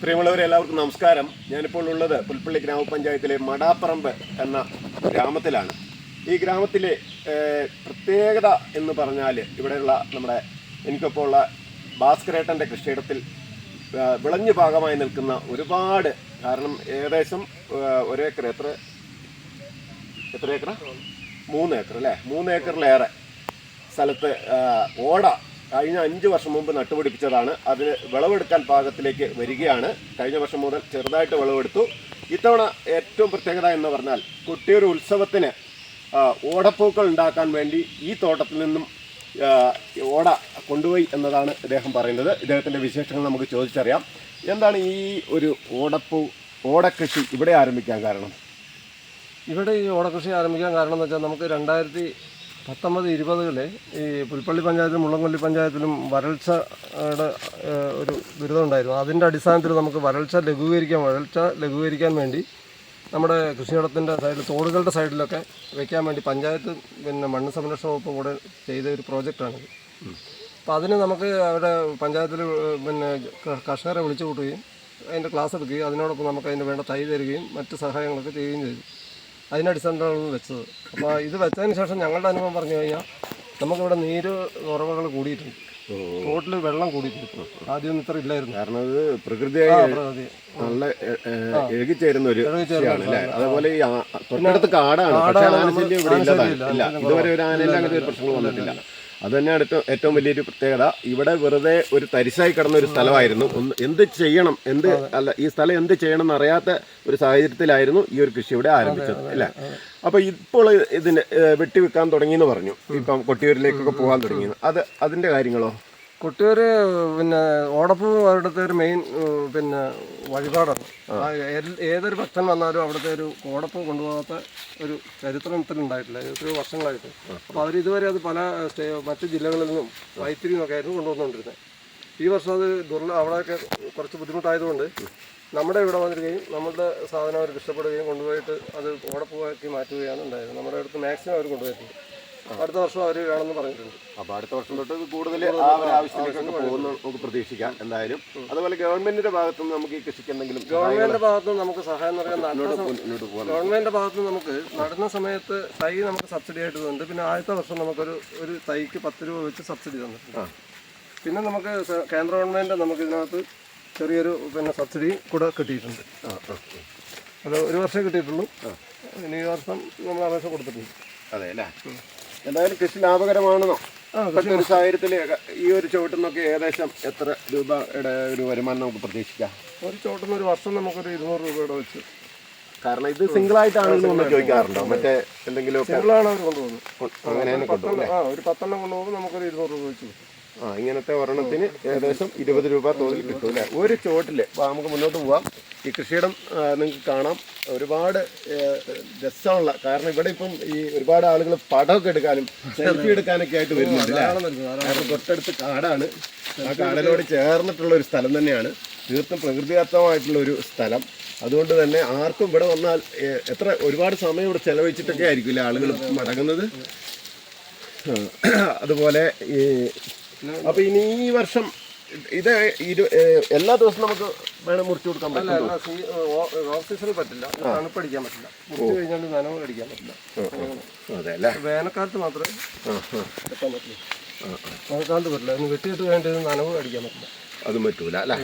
പ്രിയമുള്ളവരെ എല്ലാവർക്കും നമസ്കാരം. ഞാനിപ്പോൾ ഉള്ളത് പുൽപ്പള്ളി ഗ്രാമപഞ്ചായത്തിലെ മടാപ്പറമ്പ് എന്ന ഗ്രാമത്തിലാണ്. ഈ ഗ്രാമത്തിലെ പ്രത്യേകത എന്ന് പറഞ്ഞാൽ ഇവിടെയുള്ള നമ്മുടെ എനിക്കൊപ്പം ഉള്ള ഭാസ്കരേട്ടന്റെ കൃഷിയിടത്തിൽ വിളഞ്ഞു ഭാഗമായി നിൽക്കുന്ന ഒരുപാട് കാരണം ഏകദേശം ഒരേക്കർ എത്ര? എത്ര ഏക്കർ മൂന്ന് ഏക്കർ അല്ലേ? മൂന്ന് ഏക്കറിലേറെ സ്ഥലത്ത് ഓട കഴിഞ്ഞ അഞ്ച് വർഷം മുമ്പ് നട്ടുപിടിപ്പിച്ചതാണ്. അതിന് വിളവെടുക്കാൻ പാകത്തിലേക്ക് വരികയാണ്. കഴിഞ്ഞ വർഷം മുതൽ ചെറുതായിട്ട് വിളവെടുത്തു. ഇത്തവണ ഏറ്റവും പ്രത്യേകത എന്ന് പറഞ്ഞാൽ കുട്ടിയൊരു ഉത്സവത്തിന് ഓടപ്പൂക്കൾ ഉണ്ടാക്കാൻ വേണ്ടി ഈ തോട്ടത്തിൽ നിന്നും ഓട കൊണ്ടുപോയി എന്നതാണ് ഇദ്ദേഹം പറയുന്നത്. ഇദ്ദേഹത്തിന്റെ വിശേഷങ്ങൾ നമുക്ക് ചോദിച്ചറിയാം. എന്താണ് ഈ ഒരു ഓടപ്പൂ ഓടക്കൃഷി ഇവിടെ ആരംഭിക്കാൻ കാരണം? ഇവിടെ ഈ ഓടക്കൃഷി ആരംഭിക്കാൻ കാരണം എന്ന് വെച്ചാൽ നമുക്ക് രണ്ടായിരത്തി പത്തൊമ്പത് ഇരുപതുകളിൽ ഈ പുൽപ്പള്ളി പഞ്ചായത്തിലും മുള്ളംകൊല്ലി പഞ്ചായത്തിലും വരൾച്ചയുടെ ഒരു ദുരിതമുണ്ടായിരുന്നു അതിന്റെ അടിസ്ഥാനത്തിൽ നമുക്ക് വരൾച്ച ലഘൂകരിക്കാൻ വരൾച്ച ലഘൂകരിക്കാൻ വേണ്ടി നമ്മുടെ കൃഷിയിടത്തിന്റെ സൈഡിൽ തോടുകളുടെ സൈഡിലൊക്കെ വെക്കാൻ വേണ്ടി പഞ്ചായത്ത് പിന്നെ മണ്ണ് സംരക്ഷണ വകുപ്പ് കൂടെ ചെയ്ത ഒരു പ്രോജക്റ്റാണിത്. അപ്പോൾ അതിന് നമുക്ക് അവിടെ പഞ്ചായത്തിൽ പിന്നെ കർഷകരെ വിളിച്ചു കൂട്ടുകയും അതിന്റെ ക്ലാസ് എടുക്കുകയും അതിനോടൊപ്പം നമുക്ക് അതിന് വേണ്ട തൈ തരികയും മറ്റ് സഹായങ്ങളൊക്കെ ചെയ്യുകയും ചെയ്തു. അതിന്റെ അടിസ്ഥാനത്തിലാണ് വെച്ചത്. അപ്പോൾ ഇത് വെച്ചതിന് ശേഷം ഞങ്ങളുടെ അനുഭവം പറഞ്ഞു കഴിഞ്ഞാൽ നമുക്കിവിടെ നീര് ഉറവകൾ കൂടിയിട്ടുണ്ട്. തോട്ടിൽ വെള്ളം കൂടിയിട്ടുണ്ട്. ആദ്യം ഇത്ര ഇല്ലായിരുന്നു. കാരണം അത് പ്രകൃതിയായി നല്ല എഴുകിച്ചേരുന്ന ഒരു അതേപോലെ ഈ തൊട്ടടുത്ത് കാടാണ്. പക്ഷെ ആനശല്യം ഇവിടെ ഇല്ല ഇതുവരെ ഒരു ആനയില്ല അങ്ങനത്തെ ഒരു പ്രശ്നങ്ങൾ വന്നിട്ടില്ല. അത് തന്നെയാണ് ഏറ്റവും ഏറ്റവും വലിയൊരു പ്രത്യേകത. ഇവിടെ വെറുതെ ഒരു തരിശായി കിടന്ന ഒരു സ്ഥലമായിരുന്നു. ഒന്ന് എന്ത് ചെയ്യണം? എന്ത് അല്ല ഈ സ്ഥലം എന്ത് ചെയ്യണം എന്നറിയാത്ത ഒരു സാഹചര്യത്തിലായിരുന്നു ഈ ഒരു കൃഷി ഇവിടെ ആരംഭിച്ചത് അല്ലേ? അപ്പൊ ഇപ്പോൾ ഇതിന് വെട്ടി വെട്ടിവെക്കാൻ തുടങ്ങി എന്ന് പറഞ്ഞു. ഇപ്പം കൊട്ടിയൂരിലേക്കൊക്കെ പോകാൻ തുടങ്ങി അത് അതിന്റെ കാര്യങ്ങളോ? കൊട്ടിയൂർ പിന്നെ ഓടപ്പൂ അവിടുത്തെ ഒരു മെയിൻ പിന്നെ വഴിപാടാണ്. ഏതൊരു ഭക്തൻ വന്നാലും അവിടുത്തെ ഒരു ഓടപ്പൂ കൊണ്ടുപോകാത്ത ഒരു ചരിത്രത്തിൽ ഉണ്ടായിട്ടില്ല. എത്രയോ വർഷങ്ങളായിട്ട്. അപ്പോൾ അവർ ഇതുവരെ അത് പല മറ്റ് ജില്ലകളിൽ നിന്നും വൈത്തിരി നിന്നൊക്കെ ആയിരുന്നു കൊണ്ടുവന്നുകൊണ്ടിരുന്നത്. ഈ വർഷം അത് ദുർല അവിടെയൊക്കെ കുറച്ച് ബുദ്ധിമുട്ടായതുകൊണ്ട് നമ്മുടെ ഇവിടെ വന്നിരിക്കുകയും നമ്മളുടെ സാധനം അവർക്ക് ഇഷ്ടപ്പെടുകയും കൊണ്ടുപോയിട്ട് അത് ഓടപ്പൂവാക്കി മാറ്റുകയാണ് ഉണ്ടായത്. നമ്മുടെ അടുത്ത് മാക്സിമം അവർ കൊണ്ടുപോയിട്ടുണ്ട്. അടുത്ത വർഷം അവർ വേണമെന്ന് പറഞ്ഞിട്ടുണ്ട്. അപ്പൊ അടുത്ത വർഷം തൊട്ട് കൂടുതൽ ആ ഒരു ആവശ്യത്തിലേക്കൊക്കെ പോകുന്ന നമുക്ക് പ്രതീക്ഷിക്കാം എന്തായാലും. അതുപോലെ ഗവൺമെന്റിന്റെ ഭാഗത്തു നിന്ന് നമുക്ക് ഈ കൃഷിക്ക് എന്തെങ്കിലും ഗവൺമെന്റിന്റെ ഭാഗത്ത് നിന്ന് നമുക്ക് സഹായം നൽകാൻ മുന്നോട്ട് ഗവൺമെന്റിന്റെ ഭാഗത്ത് നിന്ന് നമുക്ക് നടന്ന സമയത്ത് തൈ നമുക്ക് സബ്സിഡി ആയിട്ട് തന്നിട്ടുണ്ട്. പിന്നെ ആദ്യത്തെ വർഷം നമുക്കൊരു ഒരു തൈക്ക് പത്ത് രൂപ വെച്ച് സബ്സിഡി തന്നിട്ടുണ്ട്. പിന്നെ നമുക്ക് കേന്ദ്ര ഗവൺമെന്റ് നമുക്ക് ഇതിനകത്ത് ചെറിയൊരു പിന്നെ സബ്സിഡി കൂടെ കിട്ടിയിട്ടുണ്ട്. അത് ഒരു വർഷമേ കിട്ടിയിട്ടുള്ളൂ. ഇനി ഈ വർഷം നമ്മൾ അപേക്ഷ കൊടുത്തിട്ടുണ്ട്. അതെ അല്ലേ? എന്തായാലും കൃഷി ലാഭകരമാണെന്നോ? ഒരു സാഹചര്യത്തിൽ ഈ ഒരു ചുവട്ടിൽ നിന്നൊക്കെ ഏകദേശം എത്ര രൂപയുടെ ഒരു വരുമാനം നമുക്ക് പ്രതീക്ഷിക്കാം? ഒരു ചോട്ടുന്ന ഒരു വർഷം നമുക്കൊരു ഇരുന്നൂറ് രൂപയുടെ വെച്ച്. കാരണം ഇത് സിംഗിൾ ആയിട്ടാണ് നമ്മൾ ചോദിക്കാറുണ്ടോ? മറ്റേ എന്തെങ്കിലും സിംഗിളാണ് അവർ കൊണ്ടുപോകുന്നത് അങ്ങനെ തന്നെ ആ ഒരു പത്തെണ്ണം കൊണ്ടുപോകുമ്പോൾ നമുക്കൊരു ഇരുന്നൂറ് രൂപ വെച്ച് കിട്ടും. ആ ഇങ്ങനത്തെ ഒരെണ്ണത്തിന് ഏകദേശം ഇരുപത് രൂപ തോതിൽ കിട്ടും അല്ലേ? ഒരു ചോട്ടിൽ നമുക്ക് മുന്നോട്ട് പോവാം. ഈ കൃഷിയിടം നിങ്ങൾക്ക് കാണാം. ഒരുപാട് രസമുള്ള കാരണം ഇവിടെ ഇപ്പം ഈ ഒരുപാട് ആളുകൾ പടമൊക്കെ എടുക്കാനും സെൽഫി എടുക്കാനൊക്കെ ആയിട്ട് വരുന്നുണ്ട്. കാരണം തൊട്ടടുത്ത് കാടാണ്. ആ കാടിനോട് ചേർന്നിട്ടുള്ള ഒരു സ്ഥലം തന്നെയാണ്. തീർത്തും പ്രകൃതിദത്തമായിട്ടുള്ള ഒരു സ്ഥലം. അതുകൊണ്ട് തന്നെ ആർക്കും ഇവിടെ വന്നാൽ എത്ര ഒരുപാട് സമയം ഇവിടെ ചെലവഴിച്ചിട്ടൊക്കെ ആയിരിക്കില്ല ആളുകൾ മടങ്ങുന്നത്? അതുപോലെ ഈ അപ്പൊ ഇനി ഈ വർഷം ഇത് എല്ലാ ദിവസവും നമുക്ക് വേണം മുറിച്ചു കൊടുക്കാൻ പറ്റില്ല ഓഫ് സീസണിൽ പറ്റില്ല. തണുപ്പടിക്കാൻ പറ്റില്ല. മുറിച്ചു കഴിഞ്ഞാൽ നനവ് അടിക്കാൻ പറ്റില്ല. വേനൽക്കാലത്ത് മാത്രമേ. വെട്ടാൻ പറ്റുള്ളൂ. മഴക്കാലത്ത് പറ്റില്ല. അതിന് വെട്ടിയിട്ട് വേണ്ടത് നനവ് അടിക്കാൻ പറ്റില്ല. അത് പറ്റൂല അല്ലേ?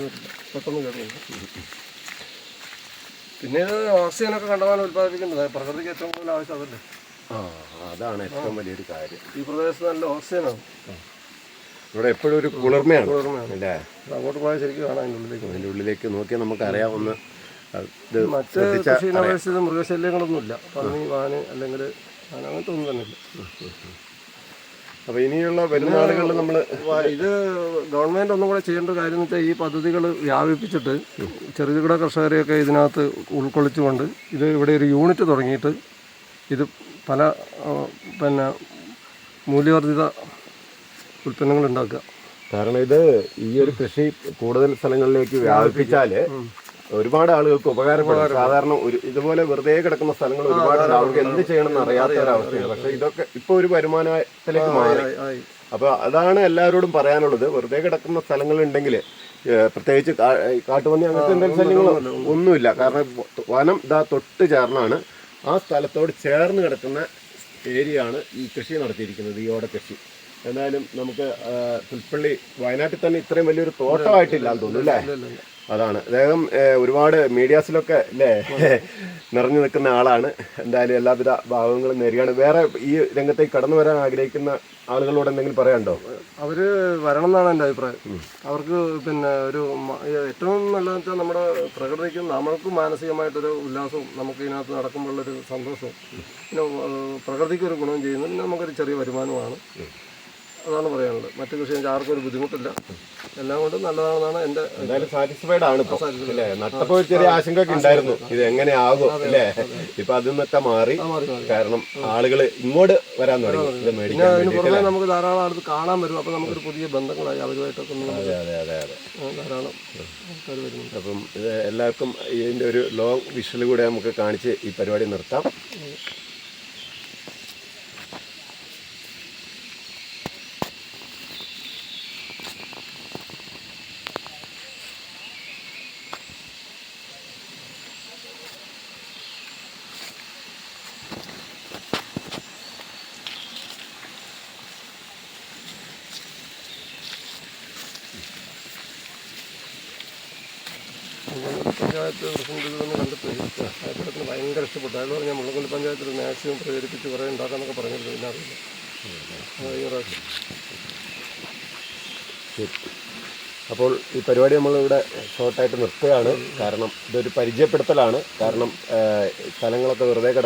പെട്ടെന്ന് കേട്ടില്ല പിന്നെ ഓക്സിജനൊക്കെ കണ്ടമാനം ഉത്പാദിപ്പിക്കേണ്ടത് പ്രകൃതിക്ക് ഏറ്റവും കൂടുതൽ ആവശ്യം അതല്ലേ? ആ അതാണ് ഏറ്റവും വലിയൊരു കാര്യം. ഈ പ്രദേശത്ത് നല്ല ഓക്സിജനാണ്. ഇവിടെ എപ്പോഴും ഒരു കുളിർമയാണ്. കുളിർമയാണ്. അല്ലേ? അങ്ങോട്ട് പോയാൽ ശരിക്കും കാണാം അതിന്റെ ഉള്ളിലേക്ക്. അതിന്റെ ഉള്ളിലേക്ക് നോക്കിയാൽ നമുക്ക് അറിയാവുന്ന ഇത് മറ്റ് ശ്രദ്ധിച്ച കൃഷി അപേക്ഷിച്ച് മൃഗശല്യങ്ങളൊന്നുമില്ല. പന്നി വാന് അല്ലെങ്കിൽ ആന അങ്ങനത്തെ ഒന്നും തന്നെ ഇല്ല. അപ്പൊ ഇനിയുള്ള വരുന്ന ആളുകളിൽ നമ്മൾ ഇത് ഗവൺമെന്റ് ഒന്നും കൂടെ ചെയ്യേണ്ട കാര്യം എന്ന് വെച്ചാൽ ഈ പദ്ധതികൾ വ്യാപിപ്പിച്ചിട്ട് ചെറുകിട കർഷകരെയൊക്കെ ഇതിനകത്ത് ഉൾക്കൊള്ളിച്ചുകൊണ്ട് ഇത് ഇവിടെ ഒരു യൂണിറ്റ് തുടങ്ങിയിട്ട് ഇത് പല പിന്നെ മൂല്യവർദ്ധിത ഉൽപ്പന്നങ്ങൾ ഉണ്ടാക്കുക. കാരണം ഇത് ഈ ഒരു കൃഷി കൂടുതൽ സ്ഥലങ്ങളിലേക്ക് വ്യാപിപ്പിച്ചാൽ ഒരുപാട് ആളുകൾക്ക് ഉപകാരപ്പെടും. സാധാരണ ഒരു ഇതുപോലെ വെറുതെ കിടക്കുന്ന സ്ഥലങ്ങൾ ഒരുപാട് ആളുകൾക്ക് അവർക്ക് എന്ത് ചെയ്യണം എന്ന് അറിയാത്ത ഒരു അവസ്ഥയാണ് പക്ഷെ ഇതൊക്കെ ഇപ്പൊ ഒരു വരുമാനത്തിലേക്ക് മാറി. അപ്പൊ അതാണ് എല്ലാവരോടും പറയാനുള്ളത്. വെറുതെ കിടക്കുന്ന സ്ഥലങ്ങളുണ്ടെങ്കിൽ പ്രത്യേകിച്ച് കാട്ടുപന്നി അങ്ങനത്തെ എന്തെങ്കിലും ശല്യങ്ങളോ ഒന്നുമില്ല. കാരണം വനം ഇതാ തൊട്ട് ചേർന്നാണ് ആ സ്ഥലത്തോട് ചേർന്ന് കിടക്കുന്ന ഏരിയയാണ് ഈ കൃഷി നടത്തിയിരിക്കുന്നത് ഈ ഓട കൃഷി എന്നാലും നമുക്ക് പുൽപ്പള്ളി വയനാട്ടിൽ തന്നെ ഇത്രയും വലിയൊരു തോട്ടമായിട്ടില്ല എന്ന് തോന്നുന്നു അല്ലേ? അതാണ്. അദ്ദേഹം ഒരുപാട് മീഡിയാസിലൊക്കെ അല്ലേ നിറഞ്ഞു നിൽക്കുന്ന ആളാണ്. എന്തായാലും എല്ലാവിധ ഭാഗങ്ങളും നേരിയാണ് വേറെ ഈ രംഗത്തേക്ക് കടന്നു വരാൻ ആഗ്രഹിക്കുന്ന ആളുകളോട് എന്തെങ്കിലും പറയാനുണ്ടോ? അവർ വരണം എന്നാണ് എന്റെ അഭിപ്രായം. അവർക്ക് പിന്നെ ഒരു ഏറ്റവും നല്ലതെന്ന് വെച്ചാൽ നമ്മുടെ പ്രകൃതിക്കും നമ്മൾക്ക് മാനസികമായിട്ടൊരു ഉല്ലാസവും നമുക്ക് ഇതിനകത്ത് നടക്കുമ്പോഴുള്ളൊരു സന്തോഷവും പിന്നെ പ്രകൃതിക്ക് ഒരു ഗുണം ചെയ്യുന്നതിന് നമുക്കൊരു ചെറിയ വരുമാനമാണ് അതാണ് പറയാനുള്ളത്. മറ്റു കൃഷി വെച്ചാൽ ആർക്കും ഒരു ബുദ്ധിമുട്ടില്ല. എല്ലാം കൊണ്ടും നല്ലതാണെന്നാണ് എന്റെ എന്തായാലും സാറ്റിസ്ഫൈഡ് ആണ് ഇപ്പൊ. അല്ലേ നട്ടപ്പോ ഒരു ചെറിയ ആശങ്കയൊക്കെ ഉണ്ടായിരുന്നു. ഇത് എങ്ങനെയാകും? അല്ലേ ഇപ്പൊ അതിൽ നിന്നൊക്കെ മാറി. കാരണം ആളുകൾ ഇങ്ങോട്ട് വരാൻ തുടങ്ങി. ഇത് പിന്നെ മേടിക്കാൻ അതിന് വേണ്ടി പുറമെ നമുക്ക് ധാരാളം അടുത്ത് കാണാൻ വരും. അപ്പൊ നമുക്കൊരു പുതിയ ബന്ധങ്ങളായി അവരുമായിട്ടൊക്കെ ഒന്ന് നമുക്ക് അതെ അതെ അതെ. ഏഹ്, ധാരാളം ആൾക്കാർ വരുന്നുണ്ട്. അപ്പം ഇത് എല്ലാവർക്കും ഇതിന്റെ ഒരു ലോങ് വിഷൽ കൂടെ നമുക്ക് കാണിച്ച് ഈ പരിപാടി നിർത്താം മുള്ളംകൊല്ലി പഞ്ചായത്ത് പ്രസിഡന്റ് ഇതൊന്ന് കണ്ടിട്ട് അദ്ദേഹത്തിന് ഭയങ്കര ഇഷ്ടപ്പെട്ടു. അയാൾ പറഞ്ഞാൽ മുള്ളംകൊല്ലി പഞ്ചായത്തിൽ മാക്സിമം പ്രചരിപ്പിച്ച് കുറേ ഉണ്ടാക്കാന്നൊക്കെ പറഞ്ഞിരുന്നു പിന്നെ ഈ. അപ്പോൾ ഈ പരിപാടി നമ്മളിവിടെ ഷോർട്ടായിട്ട് നിർത്തുകയാണ്. കാരണം ഇതൊരു പരിചയപ്പെടുത്തലാണ്. കാരണം സ്ഥലങ്ങളൊക്കെ വെറുതെ